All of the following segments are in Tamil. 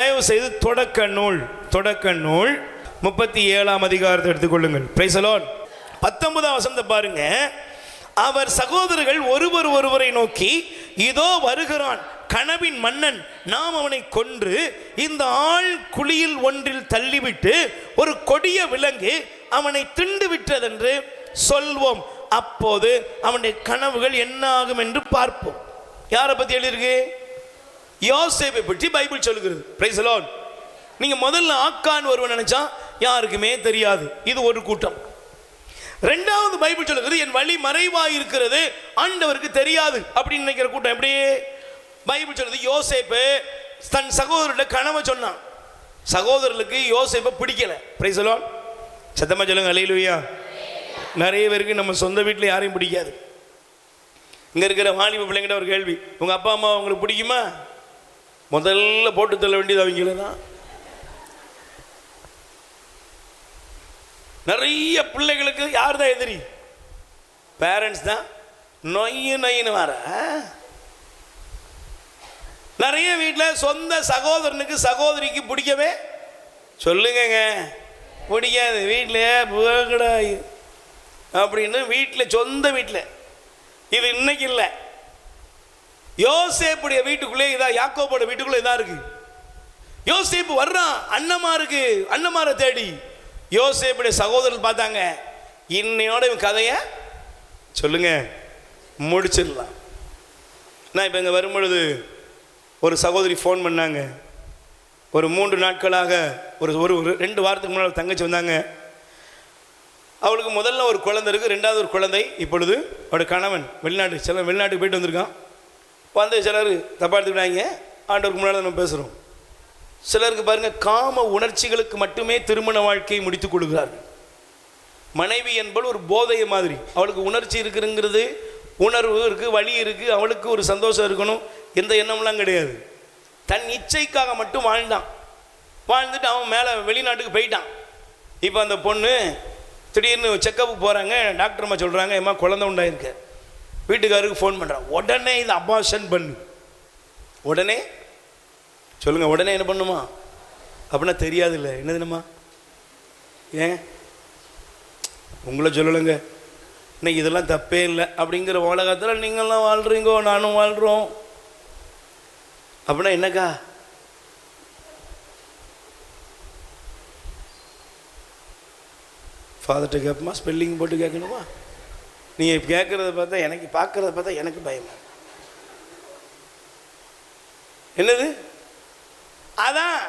தயவு செய்து தொடக்க நூல் தொடக்க நூல். முப்பத்தி ஏழாம் அதிகாரத்தை எடுத்துக்கொள்ளுங்கள். பிரைசலோன் பத்தொன்பதாம் வசந்த பாருங்க. அவர் சகோதரர்கள் ஒருவர் ஒருவரை நோக்கி இதோ வருகிறான் கனவின் மன்னன் நாம் அவனை கொன்று இந்த ஆள் குழியில் ஒன்றில் தள்ளிவிட்டு ஒரு கொடிய விலங்கு அவனை திண்டு விட்டதென்று சொல்வோம். அப்போது அவனுடைய கனவுகள் என்ன ஆகும் என்று பார்ப்போம். யாரை பத்தி எழுதியிருக்கு? யோசேப்பை பற்றி பைபிள் சொல்லுகிறது. பிரைஸ் லோன் நீங்கள் முதல்ல ஆக்கான் ஒருவன் நினச்சா யாருக்குமே தெரியாது. இது ஒரு கூட்டம். ரெண்டாவது பைபிள் சொல்லுகிறது என் வழி மறைவாக இருக்கிறது ஆண்டவருக்கு தெரியாது. அப்படின்னு நினைக்கிற கூட்டம் எப்படியே? பைபிள் சொல்லுது யோசேப்பு தன் சகோதரோட கனவை சொன்னான். சகோதரர்களுக்கு யோசேப்பை பிடிக்கல. பிரைஸ் லோன் சத்தமாக சொல்லுங்க அலையிலுயா நிறைய பேருக்கு நம்ம சொந்த வீட்டில் யாரையும் பிடிக்காது. இங்கே இருக்கிற வாலிப பிள்ளைங்கிட்ட ஒரு கேள்வி உங்கள் அப்பா அம்மா உங்களுக்கு பிடிக்குமா? முதல்ல போட்டு தள்ள வேண்டியது அவங்கள தான். நிறைய பிள்ளைகளுக்கு யார் தான் எதிரி? பேரண்ட்ஸ் தான். நொய்யு நொய்னு வர. நிறைய வீட்டில் சொந்த சகோதரனுக்கு சகோதரிக்கு பிடிக்கவே சொல்லுங்கங்க. பிடிக்காது. வீட்டில் புகடாய் அப்படின்னு வீட்டில் சொந்த வீட்டில் இது இன்னைக்கு இல்லை. யோசேப்புடைய வீட்டுக்குள்ளே இதா யாக்கோபோட வீட்டுக்குள்ளே இதா இருக்கு. யோசேப்பு வர்றான் அண்ணமாருக்கு அண்ணமாரை தேடி. யோசேப்புடைய சகோதரர் பார்த்தாங்க இன்னையோட இவன் கதையை சொல்லுங்க முடிச்சிடலாம். நான் இப்போ இங்கே வரும்பொழுது ஒரு சகோதரி ஃபோன் பண்ணாங்க. ஒரு மூன்று நாட்களாக ஒரு ஒரு ஒரு ரெண்டு வாரத்துக்கு முன்னால் தங்கச்சி வந்தாங்க. அவளுக்கு முதல்ல ஒரு குழந்தை இருக்குது ரெண்டாவது ஒரு குழந்தை இப்பொழுது அவட கணவன் வெளிநாட்டு செல்ல வெளிநாட்டுக்கு போயிட்டு வந்திருக்கான். வந்து சிலர் தப்பா எடுத்துக்கிட்டாங்க ஆண்டவருக்கு முன்னால் நம்ம பேசுகிறோம் சிலருக்கு பாருங்க காம உணர்ச்சிகளுக்கு மட்டுமே திருமண வாழ்க்கையை முடித்து கொள்கிறார்கள். மனைவி என்பது ஒரு போதைய மாதிரி. அவளுக்கு உணர்ச்சி இருக்குங்கிறது உணர்வு இருக்குது வழி இருக்குது அவளுக்கு ஒரு சந்தோஷம் இருக்கணும் எந்த எண்ணம்லாம் கிடையாது. தன் இச்சைக்காக மட்டும் வாழ்ந்தான். வாழ்ந்துட்டு அவன் மேலே வெளிநாட்டுக்கு போயிட்டான். இப்போ அந்த பொண்ணு திடீர்னு செக்கப்புக்கு போகிறாங்க டாக்டர் அம்மா சொல்கிறாங்க ஏமா குழந்தை உண்டாயிருக்க. வீட்டுக்காருக்கு ஃபோன் பண்ணுறான் உடனே இது அபாஷன் பண்ணு. உடனே? சொல்லுங்கள் உடனே என்ன பண்ணுமா? அப்படின்னா தெரியாது இல்லை என்னதுனம்மா ஏன்? உங்களை சொல்லலைங்க. இன்னைக்கு இதெல்லாம் தப்பே இல்லை. அப்படிங்கிற உலகத்தில் நீங்களாம் வாழ்கிறீங்கோ நானும் வாழ்கிறோம் அப்படின்னா என்னக்கா? ஃபாதர்கிட்ட கேட்போமா ஸ்பெல்லிங் போட்டு கேட்கணுமா? நீங்கள் கேட்குறத பார்த்தா எனக்கு பார்க்குறத பார்த்தா எனக்கு பயமா. என்னது? அதான்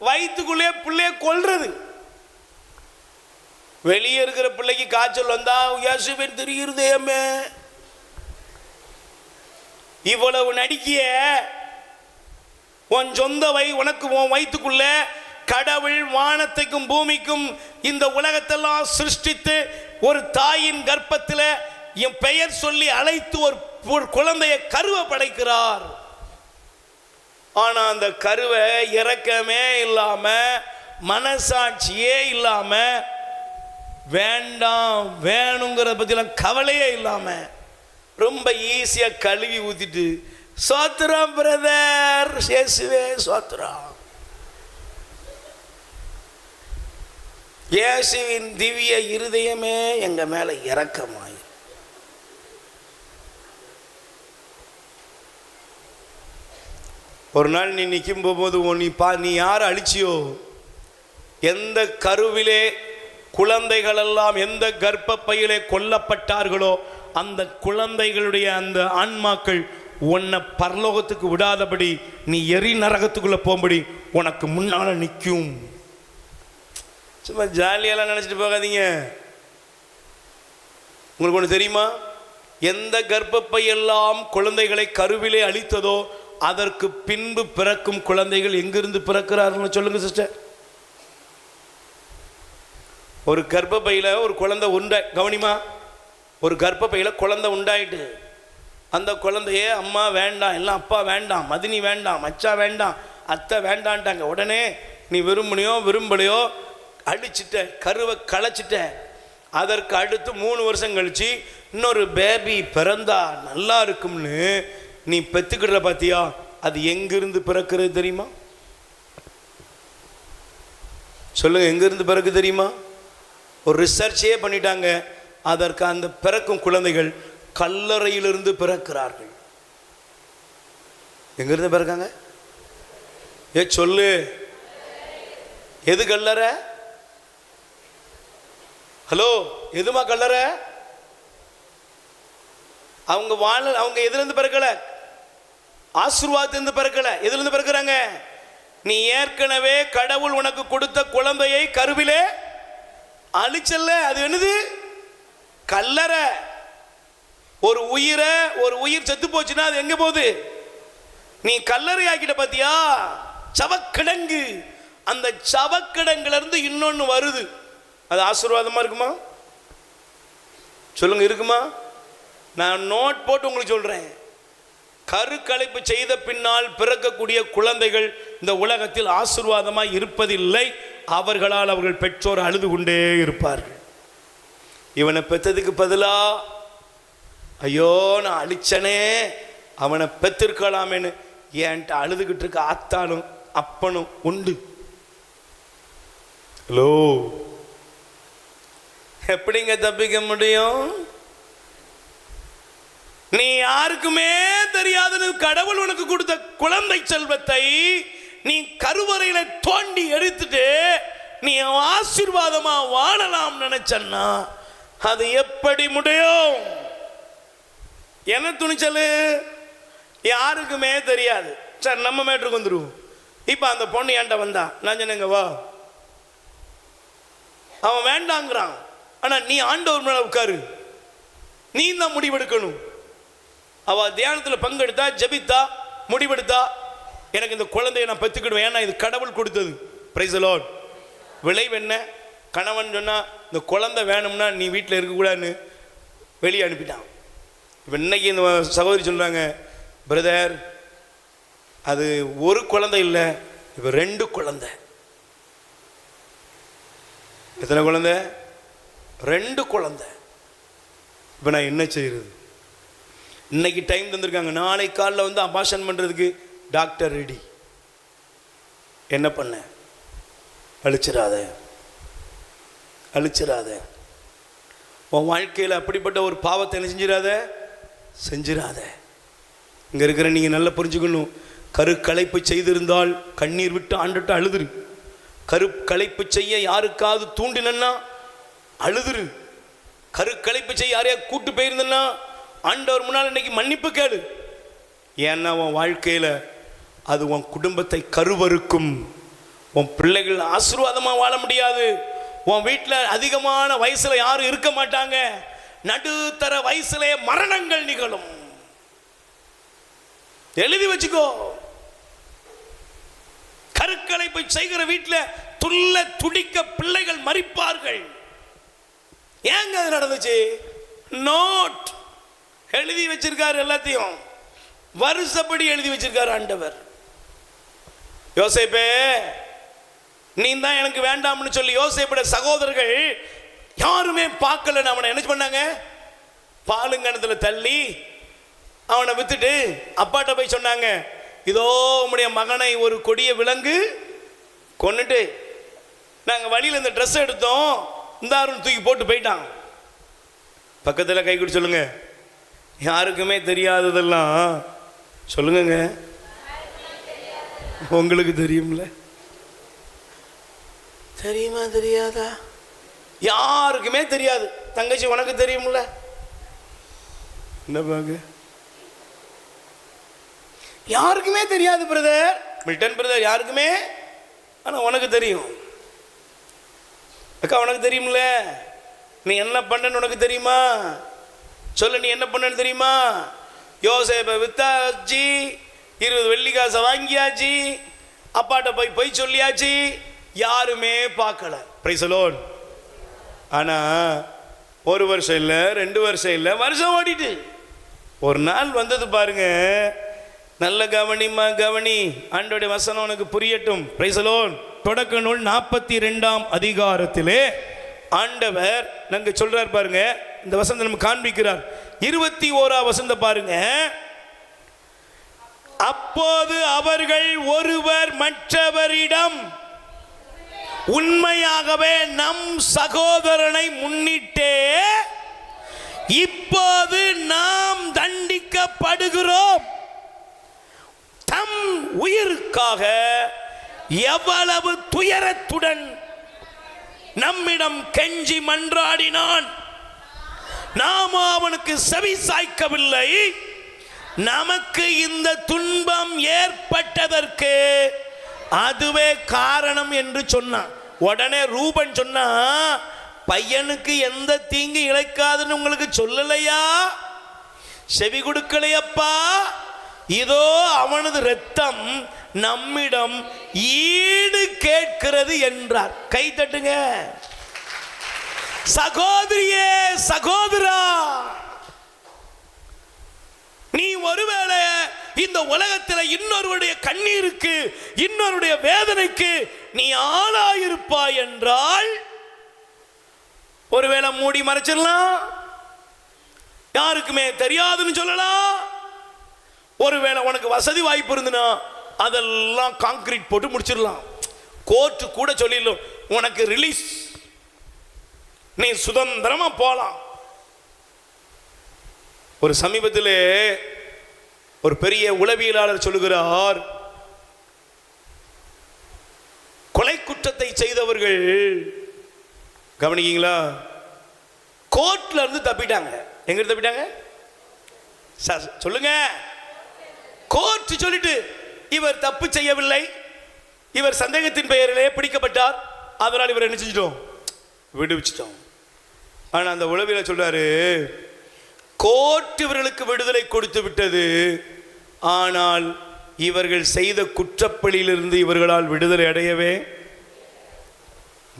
வயிற்றுக்குள்ளே பிள்ளைய கொல்றது. வெளியே இருக்கிற பிள்ளைக்கு காய்ச்சல் வந்தா இயேசுவின் தெரியுறதேமே இவ்வளவு நடிக்கிய உன் சொந்த வை உனக்கு உன் வயிற்றுக்குள்ள கடவுள் வானத்தைக்கும் பூமிக்கும் இந்த உலகத்தெல்லாம் சிருஷ்டித்து ஒரு தாயின் கர்ப்பத்தில் என் பெயர் சொல்லி அழைத்து ஒரு குழந்தைய குழந்தையை கருவை படைக்கிறார். ஆனா அந்த கருவை இறக்கமே இல்லாம மனசாட்சியே இல்லாம வேண்டாம் வேணுங்கிற பற்றிலாம் கவலையே இல்லாம ரொம்ப ஈஸியா கழுவி ஊத்திட்டு சோத்திரம் பிரதர் சேசுவே சோத்திரம் இயேசுவின் திவ்ய இருதயமே எங்கள் மேலே இறக்கமாய் ஒரு நாள் நீ நிற்கும் போகும்போது உன் நீ பா நீ யார் அழிச்சியோ? எந்த கருவிலே குழந்தைகளெல்லாம் எந்த கர்ப்பப்பையிலே கொல்லப்பட்டார்களோ அந்த குழந்தைகளுடைய அந்த ஆன்மாக்கள் உன்னை பரலோகத்துக்கு விடாதபடி நீ எரி நரகத்துக்குள்ளே போகும்படி உனக்கு முன்னால் நிற்கும். சும்மா ஜாலியெல்லாம் நினச்சிட்டு போகாதீங்க. உங்களுக்கு ஒன்று தெரியுமா? எந்த கர்ப்பப்பை எல்லாம் குழந்தைகளை கருவிலே அழித்ததோ அதற்கு பின்பு பிறக்கும் குழந்தைகள் எங்கிருந்து பிறக்கிறார்கள் சொல்லுங்க சிஸ்டர் ஒரு கர்ப்பப்பையில் ஒரு குழந்தை உண்டா. கவனிமா? ஒரு கர்ப்பப்பையில் குழந்தை உண்டாயிட்டு அந்த குழந்தையே அம்மா வேண்டாம் எல்லாம் அப்பா வேண்டாம் மதினி வேண்டாம் மச்சா வேண்டாம் அத்தை வேண்டான்ட்டாங்க. உடனே நீ விரும்புனியோ விரும்பலையோ அடிச்சிட்டேன் கருவை களைச்சிட்டேன். அதற்கு அடுத்து மூணு வருஷம் கழிச்சு இன்னொரு பேபி பிறந்தா நல்லா இருக்கும்னு நீ பெத்துக்கிடுற பாத்தியா? அது எங்கிருந்து பிறக்கிறது தெரியுமா? சொல்லுங்க எங்கிருந்து பிறகு தெரியுமா? ஒரு ரிசர்ச்சே பண்ணிட்டாங்க. அதற்கு அந்த பிறக்கும் குழந்தைகள் கல்லறையிலிருந்து பிறக்கிறார்கள். எங்கிருந்து பிறக்காங்க? ஏ சொல்லு. எது கல்லறை? ஹலோ எதுமா கல்லறை? அவங்க வாழ அவங்க எதுலேருந்து பிறக்கல? ஆசீர்வாதத்திலிருந்து பிறக்கல. எதுலேருந்து பிறக்கிறாங்க? நீ ஏற்கனவே கடவுள் உனக்கு கொடுத்த குழந்தையை கருவிலே அழிச்சல்ல. அது என்னது? கல்லறை. ஒரு உயிரை ஒரு உயிர் செத்து போச்சுன்னா அது எங்க போகுது? நீ கல்லறை ஆக்கிட்ட பாத்தியா? சவக்கிடங்கு. அந்த சவக்கிடங்குல இருந்து இன்னொன்னு வருது. அது ஆசீர்வாதமாக இருக்குமா? சொல்லுங்க இருக்குமா? நான் நோட் போட்டு உங்களுக்கு சொல்கிறேன் கருக்கலைப்பு செய்த பின்னால் பிறக்கக்கூடிய குழந்தைகள் இந்த உலகத்தில் ஆசிர்வாதமாக இருப்பதில்லை. அவர்களால் அவர்கள் பெற்றோர் அழுது கொண்டே இருப்பார்கள். இவனை பெற்றதுக்கு பதிலா ஐயோ நான் அழிச்சனே அவனை பெற்றிருக்கலாமேன்னு என்கிட்ட அழுதுகிட்டு இருக்க ஆத்தானும் அப்பனும் உண்டு. ஹலோ. எப்படிங்க தப்பிக்க முடியும்? நீ யாருக்குமே தெரியாதது கடவுள் உனக்கு கொடுத்த குழந்தை செல்வத்தை நீ கருவறையில தோண்டி எடுத்துட்டு நீ ஆசீர்வாதமா வாழலாம் நினைச்சன்னா அது எப்படி முடியும்? என்ன துணிச்சல்? யாருக்குமே தெரியாது. சார் நம்ம மேட்ருக்கு வந்துருவோம். இப்போ அந்த பொண்ணு என்கிட்ட வந்தா நான் சொன்னேங்க வா. அவன் வேண்டாங்கிறான். ஆனால் நீ ஆண்டவர் மேலே உட்காரு. நீ தான் முடிவெடுக்கணும். அவ தியானத்தில் பங்கெடுத்தா ஜபித்தா முடிவெடுத்தா எனக்கு இந்த குழந்தையை நான் பெற்றுக்கிடுவேன். ஏன்னா இது கடவுள் கொடுத்தது. பிரைஸ் லார்ட் விளைவு என்ன? கணவன் சொன்னால் இந்த குழந்தை வேணும்னா நீ வீட்டில் இருக்கக்கூடாதுன்னு வெளியே அனுப்பிட்டான். இப்போ இன்னைக்கு இந்த சகோதரி சொல்கிறாங்க பிரதர் அது ஒரு குழந்தை இல்லை இப்போ ரெண்டு குழந்தை. எத்தனை குழந்தை? ரெண்டு குழந்தை. இப்போ நான் என்ன செய்கிறது இன்னைக்கு டைம் தந்திருக்காங்க. நாளை காலைல வந்து அபாஷன் பண்ணுறதுக்கு டாக்டர் ரெடி என்ன பண்ண? அழிச்சிடாத. அழிச்சிடாத. உன் வாழ்க்கையில் அப்படிப்பட்ட ஒரு பாவத்தை என்ன செஞ்சிடாத? செஞ்சிடாத. இங்கே இருக்கிற நீங்கள் நல்லா புரிஞ்சுக்கணும். கருக்கலைப்பு செய்திருந்தால் கண்ணீர் விட்டு ஆண்டுட்டு அழுதுரு. கருக்கலைப்பு செய்ய யாருக்காவது தூண்டினன்னா அழுதுரு. கரு களைப்பு செய்ய யாரையா கூட்டு போயிருந்தேன்னா ஆண்டவர் முன்னால் இன்னைக்கு மன்னிப்பு கேடு ஏன்னா உன் வாழ்க்கையில் அது உன் குடும்பத்தை கருவறுக்கும். உன் பிள்ளைகள் ஆசீர்வாதமாக வாழ முடியாது. உன் வீட்டில் அதிகமான வயசில் யாரும் இருக்க மாட்டாங்க. நடுத்தர வயசுலே மரணங்கள் நிகழும். எழுதி வச்சுக்கோ. கருக்கலைப்பை செய்கிற வீட்டில் துள்ள துடிக்க பிள்ளைகள் மறிப்பார்கள். ஏங்க அது நடந்துச்சு? நோட் எழுதி வச்சிருக்காரு எல்லாத்தையும். வருஷப்படி எழுதி வச்சிருக்காரு ஆண்டவர். யோசேப்பே நீ தான் எனக்கு வேண்டாம்னு சொல்லி யோசேப்போட சகோதரர்கள் யாருமே பார்க்கல அவனை என்ன பண்ணாங்க? பாலுங்கணத்தில் தள்ளி அவனை வித்துட்டு அப்பாட்ட போய் சொன்னாங்க இதோ உம்முடைய மகனை ஒரு கொடிய விலங்கு கொண்டுட்டு நாங்கள் வழியில் இந்த ட்ரெஸ் எடுத்தோம். இந்தாருன்னு தூக்கி போட்டு போயிட்டான். பக்கத்தில் கை கொடு சொல்லுங்க. யாருக்குமே தெரியாததெல்லாம் சொல்லுங்கங்க. உங்களுக்கு தெரியும்ல. தெரியுமா தெரியாதா? யாருக்குமே தெரியாது. தங்கச்சி உனக்கு தெரியும்ல. என்ன பாங்க? யாருக்குமே தெரியாது பிரதர் மில்டன் பிரதர் யாருக்குமே? ஆனால் உனக்கு தெரியும். அக்கா உனக்கு தெரியும்ல? நீ என்ன பண்ணன்னு உனக்கு தெரியுமா? சொல்லு நீ என்ன பண்ணன்னு தெரியுமா? யோசேப்பை வித்தாச்சு இருபது வெள்ளி காசை வாங்கியாச்சு அப்பாட்ட போய் பொய் சொல்லியாச்சு யாருமே பார்க்கல. பிரைசலோன் ஆனால் ஒரு வருஷம் இல்லை ரெண்டு வருஷம் இல்லை வருஷம் ஓடிட்டு. ஒரு நாள் வந்தது பாருங்க நல்ல கவனிமா கவனி. ஆண்டோடைய வசனம் உனக்கு புரியட்டும். பிரைசலோன் தொடக்க நூல் நாற்பத்தி ரெண்டாம் அதிகாரத்திலே ஆண்டவர் நாங்க சொல்றார் பாருங்க. இந்த வசந்த நம்ம காண்பிக்கிறார். இருபத்தி ஓரா வசந்த பாருங்க. அப்போது அவர்கள் ஒருவர் மற்றவரிடம் உண்மையாகவே நம் சகோதரனை முன்னிட்டே இப்போது நாம் தண்டிக்கப்படுகிறோம். தம் உயிருக்காக எவ்வளவு துயரத்துடன் நம்மிடம் கெஞ்சி மன்றாடினான். நாம் அவனுக்கு செவி சாய்க்கவில்லை. நமக்கு இந்த துன்பம் ஏற்பட்டதற்கு அதுவே காரணம் என்று சொன்னான். உடனே ரூபன் சொன்னா பையனுக்கு எந்த தீங்கு இழைக்காதுன்னு உங்களுக்கு சொல்லலையா? செவி கொடுக்கலையப்பா. இதோ அவனது ரத்தம் நம்மிடம் ஈடு கேட்கிறது என்றார். கை தட்டுங்க. சகோதரியே சகோதரா நீ ஒருவேளை இந்த உலகத்தில் இன்னொருவருடைய கண்ணீருக்கு இன்னொருடைய வேதனைக்கு நீ ஆளாயிருப்பாய் என்றால் ஒருவேளை மூடி மறைச்சிடலாம். யாருக்குமே தெரியாதுன்னு சொல்லலாம். ஒருவேளை உனக்கு வசதி வாய்ப்பு இருந்துன்னா அதெல்லாம் காங்கிரீட் போட்டு முடிச்சிடலாம். கோர்ட்டு கூட சொல்லிடலாம் உனக்கு ரிலீஸ் நீ சுதந்திரமா போகலாம் ஒரு சமீபத்தில் ஒரு பெரிய உளவியலாளர் சொல்லுகிறார் கொலை குற்றத்தை செய்தவர்கள் கவனிக்கீங்களா? கோர்ட்ல இருந்து தப்பிட்டாங்க. எங்க தப்பிட்டாங்க? சார் சொல்லுங்க. கோர்ட் சொல்லிட்டு இவர் தப்பு செய்யவில்லை. இவர் சந்தேகத்தின் பெயரிலே பிடிக்கப்பட்டார். அதனால் இவர் என்ன செஞ்சிட்டோம்? விடுவிச்சிட்டோம் ஆனால் அந்த உளவியில் சொல்றாரு? கோர்ட் இவர்களுக்கு விடுதலை கொடுத்து விட்டது. ஆனால் இவர்கள் செய்த குற்றப்பழியிலிருந்து இவர்களால் விடுதலை அடையவே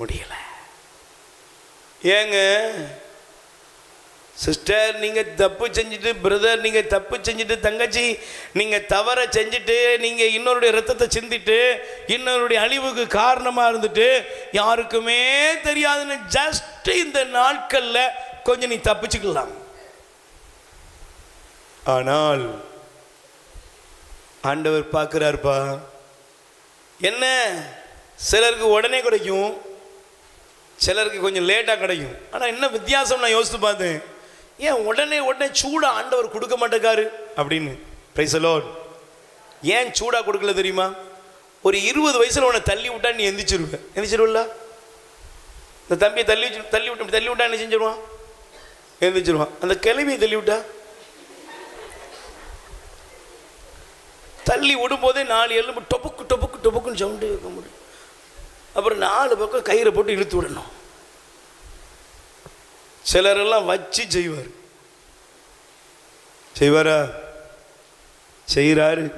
முடியல. ஏங்க? சிஸ்டர் நீங்கள் தப்பு செஞ்சுட்டு பிரதர் நீங்கள் தப்பு செஞ்சுட்டு தங்கச்சி நீங்கள் தவற செஞ்சுட்டு நீங்கள் இன்னொருடைய ரத்தத்தை சிந்திட்டு இன்னொருடைய அழிவுக்கு காரணமாக இருந்துட்டு யாருக்குமே தெரியாதுன்னு ஜஸ்ட் இந்த நாட்களில் கொஞ்சம் நீ தப்பிச்சுக்கலாம். ஆனால் ஆண்டவர் பார்க்குறாருப்பா. என்ன? சிலருக்கு உடனே கிடைக்கும் சிலருக்கு கொஞ்சம் லேட்டாக கிடைக்கும். ஆனால் என்ன வித்தியாசம் நான் யோசித்து பார்த்தேன். ஏன் உடனே உடனே சூடாக ஆண்டவர் கொடுக்க மாட்டேக்காரு அப்படின்னு பிரைசலோ ஏன் சூடாக கொடுக்கல தெரியுமா? ஒரு இருபது வயசில் உன்னை தள்ளி விட்டா நீ எந்திரிச்சிருவேன் எந்திரிச்சிருவில்ல? இந்த தம்பியை தள்ளி வச்சு தள்ளி விட்டு தள்ளி விட்டா என்ன செஞ்சிருவான்? எந்திரிச்சிருவான். அந்த கிளவியை தள்ளி விட்டா? தள்ளி விடும்போதே நாலு எலும்பு டொப்புக்கு டொப்புக்கு டொப்புக்குன்னு சவுண்டு கேட்க முடியும். அப்புறம் நாலு பக்கம் கயிறை போட்டு இழுத்து விடணும். சிலரெல்லாம் வச்சு செய்வார். செய்வாரா? செய்கிறாரு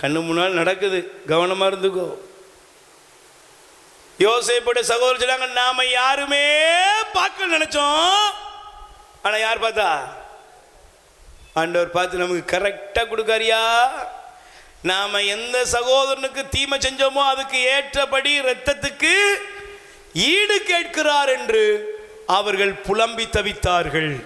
கண்ணு முன்னால் நடக்குது. கவனமாக இருந்துக்கோ. யோசேப்போட சகோதரர் சொல்லாங்க நாம யாருமே பார்க்க நினைச்சோம். ஆனால் யார் பார்த்தா? ஆண்டவர் பார்த்து நமக்கு கரெக்டாக கொடுக்காரியா? நாம எந்த சகோதரனுக்கு தீமை செஞ்சோமோ அதுக்கு ஏற்றபடி இரத்தத்துக்கு ஈடு கேட்கிறார் என்று அவர்கள் புலம்பி தவித்தார்கள்.